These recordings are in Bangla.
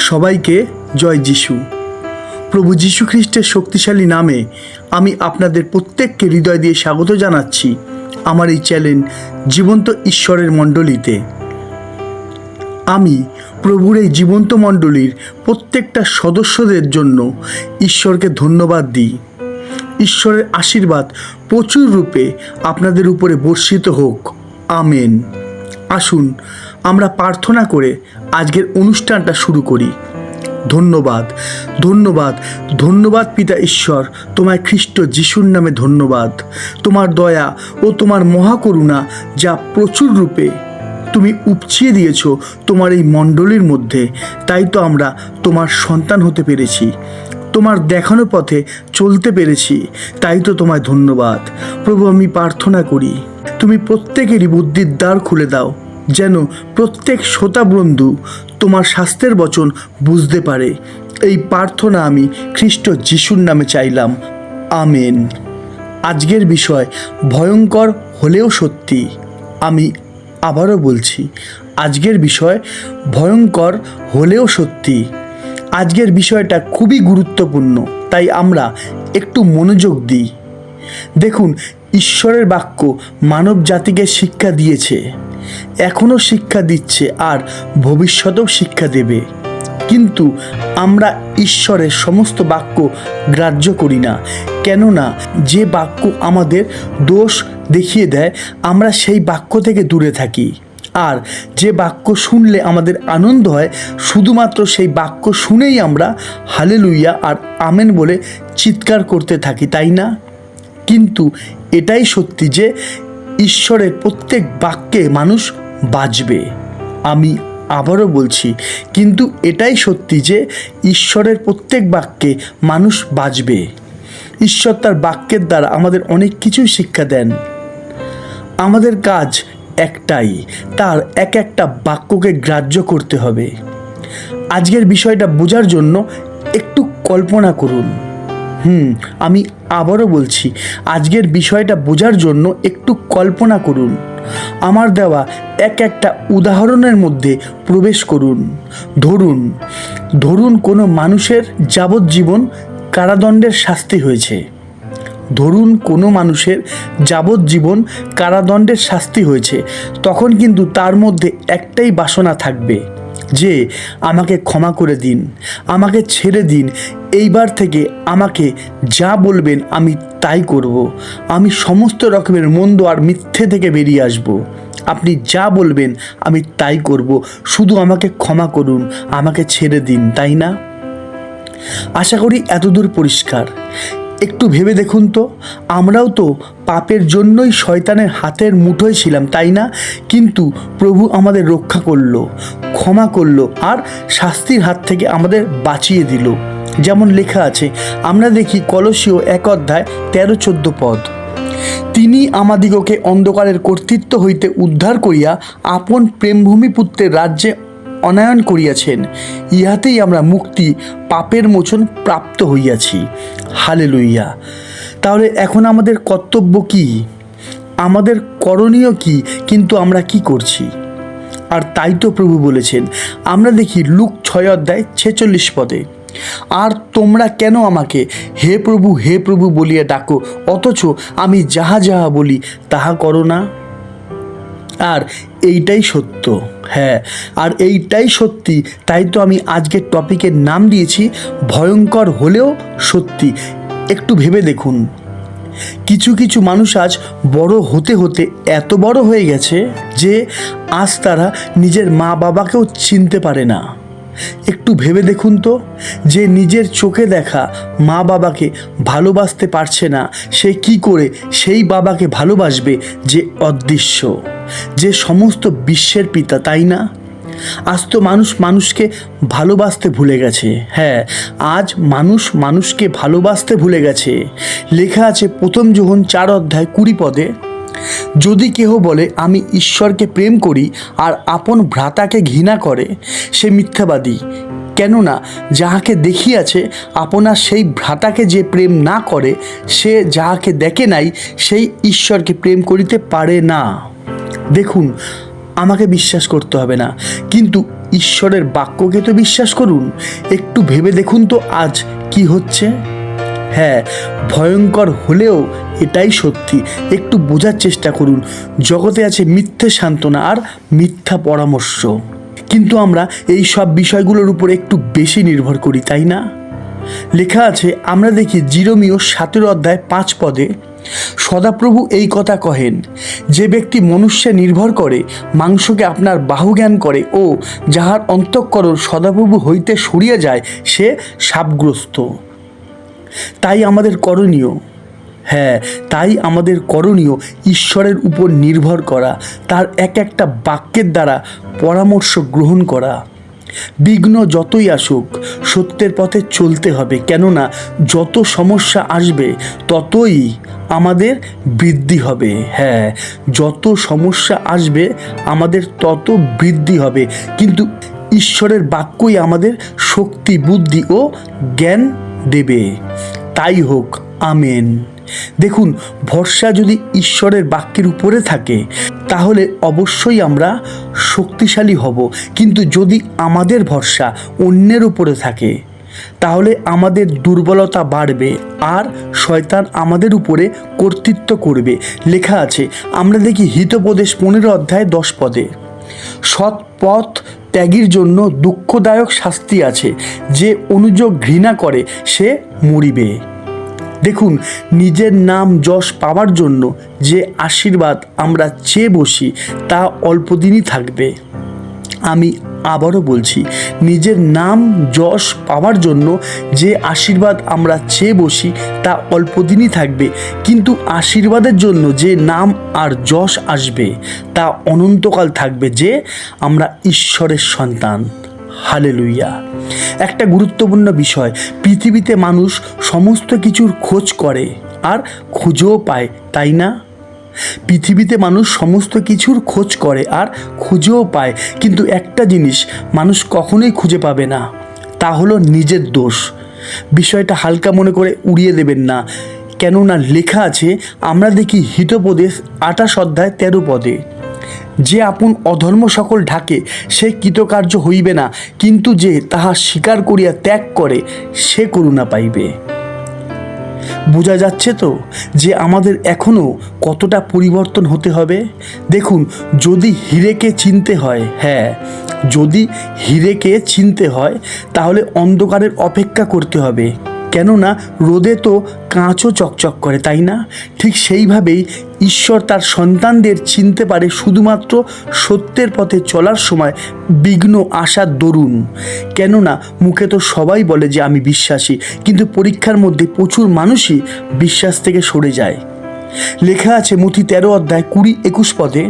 সবাইকে জয় যিশু। প্রভু যীশু খ্রিস্টের শক্তিশালী নামে আমি আপনাদের প্রত্যেককে হৃদয় দিয়ে স্বাগত জানাচ্ছি আমার এই চ্যানেল জীবন্ত ঈশ্বরের মণ্ডলীতে। আমি প্রভুর এই জীবন্ত মণ্ডলীর প্রত্যেকটা সদস্যদের জন্য ঈশ্বরকে ধন্যবাদ দিই। ঈশ্বরের আশীর্বাদ প্রচুর রূপে আপনাদের উপরে বর্ষিত হোক। আমেন। আসুন, আমরা প্রার্থনা করে আজকের অনুষ্ঠানটা শুরু করি। ধন্যবাদ ধন্যবাদ ধন্যবাদ পিতা ঈশ্বর, তোমায় খ্রিস্ট যিশুর নামে ধন্যবাদ। তোমার দয়া ও তোমার মহাকরুণা যা প্রচুর রূপে তুমি উপচিয়ে দিয়েছ তোমার এই মণ্ডলীর মধ্যে, তাই তো আমরা তোমার সন্তান হতে পেরেছি। তোমার দেখানো পথে চলতে পেরেছি, তাই তো তোমায় ধন্যবাদ। প্রভু, আমি প্রার্থনা করি। তুমি প্রত্যেকেরই বুদ্ধির দ্বার খুলে দাও, যেন প্রত্যেক শ্রোতা বন্ধু তোমার স্বাস্থ্যের বচন বুঝতে পারে। এই প্রার্থনা আমি খ্রিস্ট যিশুর নামে চাইলাম। আমেন। আজকের বিষয় ভয়ঙ্কর হলেও সত্যি। আমি আবারও বলছি, আজকের বিষয় ভয়ঙ্কর হলেও সত্যি। আজকের বিষয়টা খুবই গুরুত্বপূর্ণ, তাই আমরা একটু মনোযোগ দিই। দেখুন ঈশ্বরের বাক্য মানব জাতিকে শিক্ষা দিয়েছে। এখনও শিক্ষা দিচ্ছে আর ভবিষ্যতেও শিক্ষা দেবে। কিন্তু আমরা ঈশ্বরের সমস্ত বাক্য গ্রাহ্য করি না। কেননা যে বাক্য আমাদের দোষ দেখিয়ে দেয়, আমরা সেই বাক্য থেকে দূরে থাকি। আর যে বাক্য শুনলে আমাদের আনন্দ হয়, শুধুমাত্র সেই বাক্য শুনেই আমরা হালেলুইয়া আর আমেন বলে চিৎকার করতে থাকি, তাই না? কিন্তু এটাই সত্যি যে ঈশ্বরের প্রত্যেক বাক্যে মানুষ বাঁচবে আমি আবারও বলছি, কিন্তু এটাই সত্যি যে ঈশ্বরের প্রত্যেক বাক্যে মানুষ বাঁচবে ঈশ্বর তার বাক্যের দ্বারা আমাদের অনেক কিছুই শিক্ষা দেন। আমাদের কাজ একটাই, তার এক একটা বাক্যকে গ্রাহ্য করতে হবে। আজকের বিষয়টা বোঝার জন্য একটু কল্পনা করুন। হুম, আমি আবারও বলছি, আজকের বিষয়টা বোঝার জন্য একটু কল্পনা করুন। আমার দেওয়া এক একটা উদাহরণের মধ্যে প্রবেশ করুন। ধরুন ধরুন কোনো মানুষের যাবজ্জীবন কারাদণ্ডের শাস্তি হয়েছে। ধরুন কোনো মানুষের যাবজ্জীবন কারাদণ্ডের শাস্তি হয়েছে, তখন কিন্তু তার মধ্যে একটাই বাসনা থাকবে। যে আমাকে ক্ষমা করে দিন, আমাকে ছেড়ে দিন। এইবার থেকে আমাকে যা বলবেন আমি তাই করব। আমি সমস্ত রকমের মন্দ আর মিথ্যে থেকে বেরিয়ে আসব। আপনি যা বলবেন আমি তাই করব। শুধু আমাকে ক্ষমা করুন, আমাকে ছেড়ে দিন, তাই না? আশা করি এতদূর পরিষ্কার। একটু ভেবে দেখুন তো। আমরাও তো পাপের জন্যই শয়তানের হাতের মুঠোয় ছিলাম, তাই না? কিন্তু প্রভু আমাদের রক্ষা করল, ক্ষমা করল আর শাস্তির হাত থেকে আমাদের বাঁচিয়ে দিল। যেমন লেখা আছে, আমরা দেখি কলসীয় এক অধ্যায় তেরো চোদ্দ পদ। তিনি আমাদিগকে অন্ধকারের কর্তৃত্ব হইতে উদ্ধার করিয়া আপন প্রেমভূমি পুত্রের রাজ্যে অনায়ন করিয়াছেন, ইহাতেই আমরা মুক্তি, পাপের মোচন প্রাপ্ত হইয়াছি। হালে লইয়া তাহলে এখন আমাদের কর্তব্য কি? আমাদের করণীয় কি? কিন্তু আমরা কি করছি? আর তাই তো প্রভু বলেছেন, আমরা দেখি লুক ছয় অধ্যায় ছেচল্লিশ পদে, আর তোমরা কেন আমাকে হে প্রভু হে প্রভু বলিয়া ডাকো? অথচ আমি যাহা যাহা বলি, তাহা করো না? আর এইটাই সত্য। হ্যাঁ আর এইটাই সত্যি, তাই তো আমি আজকের টপিকের নাম দিয়েছি, ভয়ঙ্কর হলেও সত্যি। একটু ভেবে দেখুন। কিছু কিছু মানুষ আজ বড় হতে হতে এত বড় হয়ে গেছে যে আজ তারা নিজের মা বাবাকেও চিনতে পারে না। একটু ভেবে দেখুন তো, যে নিজের চোখে দেখা মা বাবাকে ভালোবাসতে পারছে না, সে কি করে সেই বাবাকে ভালোবাসবে যে অদৃশ্য? যে সমস্ত বিশ্বের পিতা, তাই না? আজ তো মানুষ মানুষকে ভালোবাসতে ভুলে গেছে। হ্যাঁ আজ মানুষ মানুষকে ভালোবাসতে ভুলে গেছে। লেখা আছে প্রথম যখন চার অধ্যায় কুড়ি পদে যদি কেহ বলে, আমি ঈশ্বরকে প্রেম করি আর আপন ভ্রাতাকে ঘৃণা করে, সে মিথ্যাবাদী। কেননা যাহাকে দেখিয়াছে, আপনার সেই ভ্রাতাকে যে প্রেম না করে, সে যাহাকে দেখে নাই, সেই ঈশ্বরকে প্রেম করিতে পারে না। দেখুন, আমাকে বিশ্বাস করতে হবে না, কিন্তু ঈশ্বরের বাক্যকে তো বিশ্বাস করুন। একটু ভেবে দেখুন তো আজ কি হচ্ছে। হ্যাঁ ভয়ঙ্কর হলেও এটাই সত্যি। একটু বোঝার চেষ্টা করুন। জগতে আছে মিথ্যে সান্ত্বনা আর মিথ্যা পরামর্শ। কিন্তু আমরা এই সব বিষয়গুলোর উপর একটু বেশি নির্ভর করি, তাই না? লেখা আছে, আমরা দেখি জিরোমিও সতেরো অধ্যায় পাঁচ পদে, সদাপ্রভু এই কথা কহেন, যে ব্যক্তি মনুষ্যে নির্ভর করে, মাংসকে আপনার বাহুজ্ঞান করে ও যাহার অন্তঃকরণ সদাপ্রভু হইতে সরিয়ে যায়, সে সাপগ্রস্ত। তাই আমাদের করণীয়। হ্যাঁ তাই আমাদের করণীয় ঈশ্বরের উপর নির্ভর করা, তার এক একটা বাক্যের দ্বারা পরামর্শ গ্রহণ করা। বিঘ্ন যতই আসুক, সত্যের পথে চলতে হবে, কেননা যত সমস্যা আসবে, ততই আমাদের বৃদ্ধি হবে। হ্যাঁ যত সমস্যা আসবে, আমাদের তত বৃদ্ধি হবে। কিন্তু ঈশ্বরের বাক্যই আমাদের শক্তি, বুদ্ধি ও জ্ঞান দেবে। তাই হোক, আমেন। দেখুন, ভরসা যদি ঈশ্বরের বাক্যের উপরে থাকে, তাহলে অবশ্যই আমরা শক্তিশালী হব। কিন্তু যদি আমাদের ভরসা অন্যের উপরে থাকে, তাহলে আমাদের দুর্বলতা বাড়বে আর শয়তান আমাদের উপরে কর্তৃত্ব করবে। লেখা আছে, আমরা দেখি হিতোপদেশ পনেরো অধ্যায় দশ পদে, সৎ পথ ত্যাগীর জন্য দুঃখদায়ক শাস্তি আছে। যে অনুযোগ ঘৃণা করে, সে মরিবে। দেখুন, নিজের নাম যশ পাওয়ার জন্য যে আশীর্বাদ আমরা চেয়ে বসি, তা অল্পদিনই থাকবে। আমি আবারও বলছি, নিজের নাম যশ পাওয়ার জন্য যে আশীর্বাদ আমরা চেয়ে বসি তা অল্পদিনই থাকবে। কিন্তু আশীর্বাদের জন্য যে নাম আর যশ আসবে তা অনন্তকাল থাকবে যে আমরা ঈশ্বরের সন্তান। হালেলুইয়া একটা গুরুত্বপূর্ণ বিষয়, পৃথিবীতে মানুষ সমস্ত কিছুর খোঁজ করে আর খুঁজেও পায়, তাই না? পৃথিবীতে মানুষ সমস্ত কিছুর খোঁজ করে আর খুঁজেও পায়। কিন্তু একটা জিনিস মানুষ কখনোই খুঁজে পাবে না, তা হলো নিজের দোষ। বিষয়টা হালকা মনে করে উড়িয়ে দেবেন না। কেননা লেখা আছে, আমরা দেখি হিতোপদেশ আঠাশ অধ্যায় তেরো পদে, যে আপন অধর্ম সকল ঢাকে, সে কৃতকার্য হইবে না, কিন্তু যে তাহা স্বীকার করিয়া ত্যাগ করে, সে করুণা পাইবে। বোঝা যাচ্ছে তো যে আমাদের এখনও কতটা পরিবর্তন হতে হবে? দেখুন, যদি হিরেকে চিনতে হয় হ্যাঁ যদি হিরেকে চিনতে হয়, তাহলে অন্ধকারের অপেক্ষা করতে হবে। কেননা রোদে তো কাঁচও চকচক করে, তাই না? ঠিক সেইভাবেই ঈশ্বর তার সন্তানদের চিনতে পারে শুধুমাত্র সত্যের পথে চলার সময় বিঘ্ন আসার দরুন। কেননা মুখে তো সবাই বলে যে আমি বিশ্বাসী, কিন্তু পরীক্ষার মধ্যে প্রচুর মানুষই বিশ্বাস থেকে সরে যায়। লেখা আছে মতি তেরো অধ্যায় কুড়ি একুশ পদে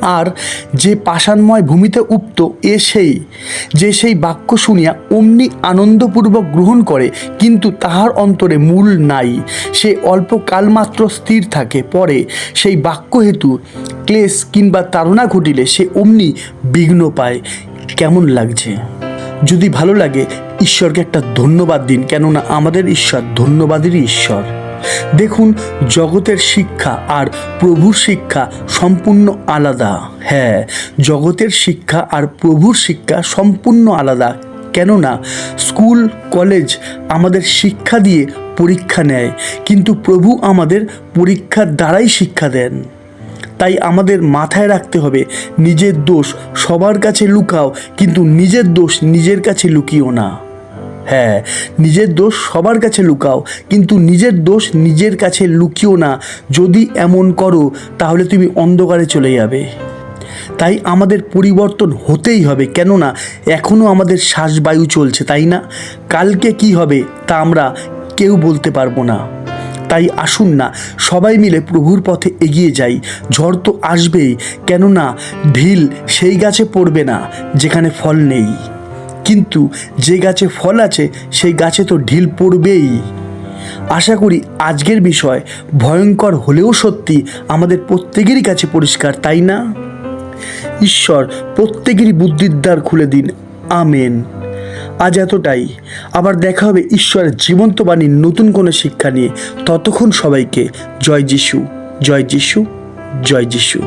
আর যে পাষাণময় ভূমিতে উক্ত এ সেই, যে সেই বাক্য শুনিয়া অমনি আনন্দপূর্বক গ্রহণ করে, কিন্তু তাহার অন্তরে মূল নাই। সে অল্প কালমাত্র স্থির থাকে, পরে সেই বাক্য হেতু ক্লেশ কিংবা তাড়না ঘটিলে সে অমনি বিঘ্ন পায়। কেমন লাগছে? যদি ভালো লাগে, ঈশ্বরকে একটা ধন্যবাদ দিন, কেননা আমাদের ঈশ্বর ধন্যবাদেরই ঈশ্বর। দেখুন, জগতের শিক্ষা আর প্রভুর শিক্ষা সম্পূর্ণ আলাদা। হ্যাঁ জগতের শিক্ষা আর প্রভুর শিক্ষা সম্পূর্ণ আলাদা। কেননা, স্কুল, কলেজ আমাদের শিক্ষা দিয়ে পরীক্ষা নেয়, কিন্তু প্রভু আমাদের পরীক্ষার দ্বারাই শিক্ষা দেন। তাই আমাদের মাথায় রাখতে হবে, নিজের দোষ সবার কাছে লুকাও, কিন্তু নিজের দোষ নিজের কাছে লুকিও না। হ্যাঁ নিজের দোষ সবার কাছে লুকাও, কিন্তু নিজের দোষ নিজের কাছে লুকিও না। যদি এমন করো, তাহলে তুমি অন্ধকারে চলে যাবে। তাই আমাদের পরিবর্তন হতেই হবে, কেননা এখনও আমাদের শ্বাসবায়ু চলছে, তাই না? কালকে কি হবে, তা আমরা কেউ বলতে পারব না। তাই আসুন না, সবাই মিলে প্রভুর পথে এগিয়ে যাই। ঝড় তো আসবেই, কেননা ঢিল সেই গাছে পড়বে না, যেখানে ফল নেই। কিন্তু যে গাছে ফল আছে, সেই গাছে তো ঢিল পড়বেই। আশা করি আজকের বিষয় ভয়ঙ্কর হলেও সত্যি আমাদের প্রত্যেকেরই কাছে পরিষ্কার, তাই না? ঈশ্বর প্রত্যেকেরই বুদ্ধির দ্বার খুলে দিন। আমেন। আজ এতটাই। আবার দেখা হবে ঈশ্বরের জীবন্ত বাণীর নতুন কোনো শিক্ষা নিয়ে। ততক্ষণ সবাইকে জয় যিশু জয় যিশু জয় যিশু।